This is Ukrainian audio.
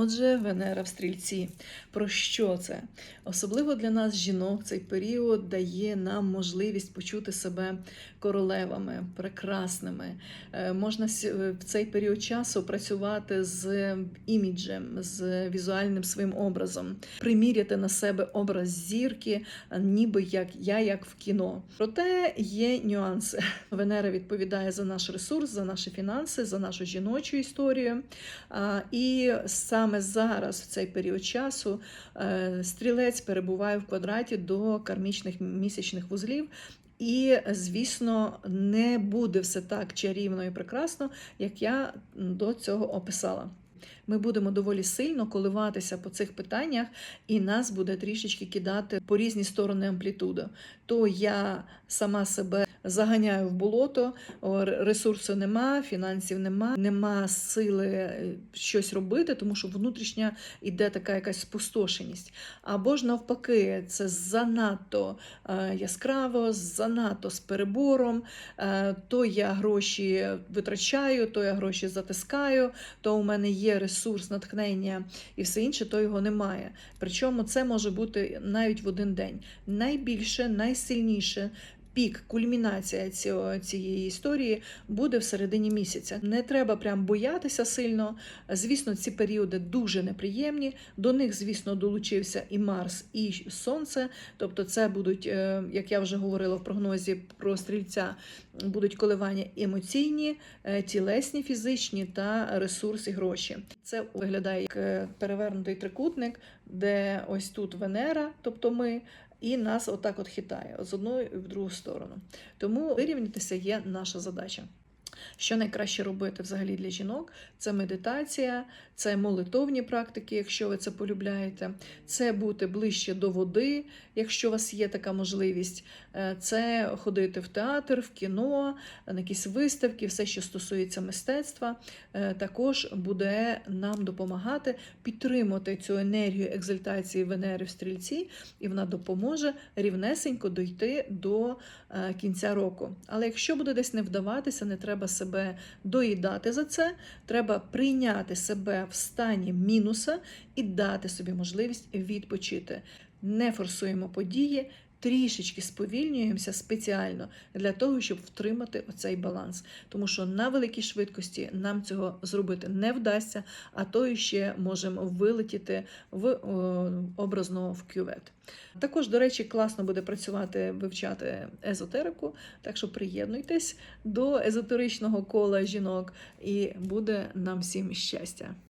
Отже, Венера в стрільці. Про що це? Особливо для нас, жінок, цей період дає нам можливість почути себе королевами, прекрасними. Е, Можна е, в цей період часу працювати з іміджем, з візуальним своїм образом, приміряти на себе образ зірки, ніби як я, як в кіно. Проте є нюанси. Венера відповідає за наш ресурс, за наші фінанси, за нашу жіночу історію. І саме зараз, в цей період часу, е, стрілець перебуває в квадраті до кармічних місячних вузлів. І, звісно, не буде все так чарівно і прекрасно, як я до цього описала. Ми будемо доволі сильно коливатися по цих питаннях, і нас буде трішечки кидати по різні сторони амплітуда. То я сама себе заганяю в болото, ресурсу нема, фінансів нема, нема сили е, щось робити, тому що внутрішня іде така якась спустошеність. Або ж навпаки, це занадто е, яскраво, занадто з перебором. Е, то я гроші витрачаю, то я гроші затискаю, то у мене є ресурс, натхнення і все інше, то його немає. Причому це може бути навіть в один день. Найбільше, найсильніше. Пік, кульмінація цієї історії буде в середині місяця. Не треба прям боятися сильно. Звісно, ці періоди дуже неприємні. До них, звісно, долучився і Марс, і Сонце. Тобто, це будуть, е, як я вже говорила в прогнозі про стрільця, будуть коливання емоційні, е, тілесні, фізичні та ресурси, гроші. Це виглядає як е, перевернутий трикутник, де ось тут Венера, тобто ми. І нас отак от хитає з одної в другу сторону. Тому вирівнятися є наша задача. Що найкраще робити взагалі для жінок? Це медитація, це молитовні практики, якщо ви це полюбляєте, це бути ближче до води, якщо у вас є така можливість, Е, це ходити в театр, в кіно, на якісь виставки, все, що стосується мистецтва, е, також буде нам допомагати підтримати цю енергію екзальтації Венери в стрільці, і вона допоможе рівнесенько дойти до е, кінця року. Але якщо буде десь не вдаватися, не треба себе доїдати за це, треба прийняти себе в стані мінуса і дати собі можливість відпочити. Не форсуємо події. Трішечки сповільнюємося спеціально для того, щоб втримати оцей баланс. Тому що на великій швидкості нам цього зробити не вдасться, а то і ще можемо вилетіти в образно в кювет. Також, до речі, класно буде працювати, вивчати езотерику, так що приєднуйтесь до езотеричного кола жінок, і буде нам всім щастя.